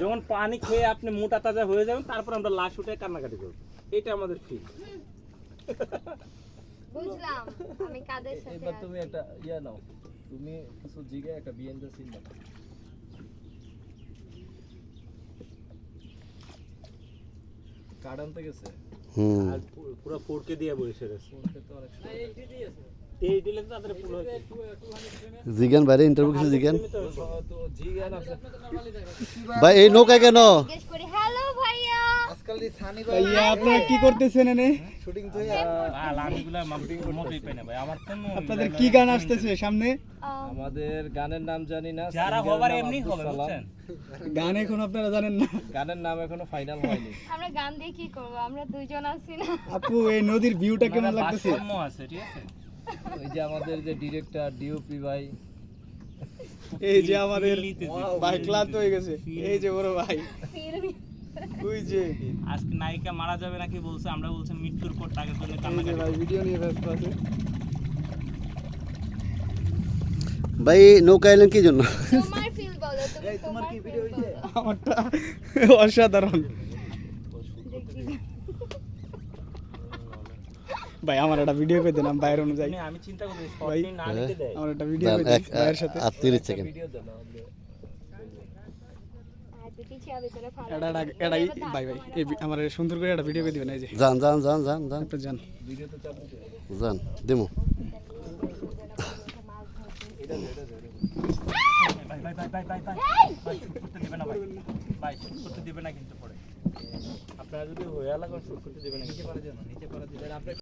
যখন পানি খেয়ে আপনি মোটা তাজা হয়ে যাবেন তারপর আমরা লাশ উঠে কান্নাকাটি করব। এটা আমাদের ফিল বুঝলাম আমি কাদের সাথে এবার তুমি একটা ইয়া নাও। তুমি কিছু জিগে একটা সিন বানাও কার্ড আনতে গেছে? হুম। পুরো ফোরকে দিয়ে বসে গেছে ওকে তো অনেক সময় এই বাইরে ইন্টারভিউ কিছু ভাই এই নৌকায় কেন? জিজ্ঞেস করি হ্যালো ভাইয়া ভাইয়া আপনারা কি করতেছেন এনে? আর আমিগুলা মোটেই পাই না ভাই আমার কোন আপনাদের কি গান আসতেছে সামনে? আমাদের গানের নাম জানি না যারা হবার এমনি হবে বুঝছেন? গান এখন আপনারা জানেন না। গানের নাম এখনও ফাইনাল হয়নি। আমরা গান দিয়ে কি করব? আমরা দুইজন আছি না। আপু এই নদীর ভিউটা কেমন মানে লাগতেছে? আছে ঠিক আছে? ওই যে আমাদের যে ডিরেক্টর ডিওপি ভাই। এই যে আমাদের ভাই ক্লান্ত হয়ে গেছে। এই যে বড় ভাই। ওই যে। আজকে নায়িকা মারা যাবে নাকি বলছে আমরা বলছি মৃত্যুর পর টাকার জন্য কান্নাকাটি ভাই ভিডিও নিয়ে ব্যস্ত আছে। ভাই নৌকা এলেন কি জন্য? তোমার ফিল বলো তোমার কি ভিডিও হইছে আমারটা অসাধারণ। ভাই আমার একটা ভিডিও করে দিলাম বাইরে অনুযায়ী আমি- আমি চিন্তা করি ভাই, আমার একটা ভিডিও করে দিন ভাইয়ের সাথে। আর তিরিশ সেকেন্ড দেন আমি ভাই ভাই আমার সুন্দর করে একটা ভিডিও করে দিবেন এই যে। যান যান যান যান যান। আপনি যান। ভিডিও তো চাপ দিতে হবে। যান দিমু। ভাই ভাই ভাই ভাই ভাই ভাই ভাই করতে দিবে না ভাই। ভাই করতে দিবে না কিন্তু পরে। আপনারা যদি হয়ে লাগান করতে দিবে না নিচে পারে যান নিচে পারে দিবেন আপনি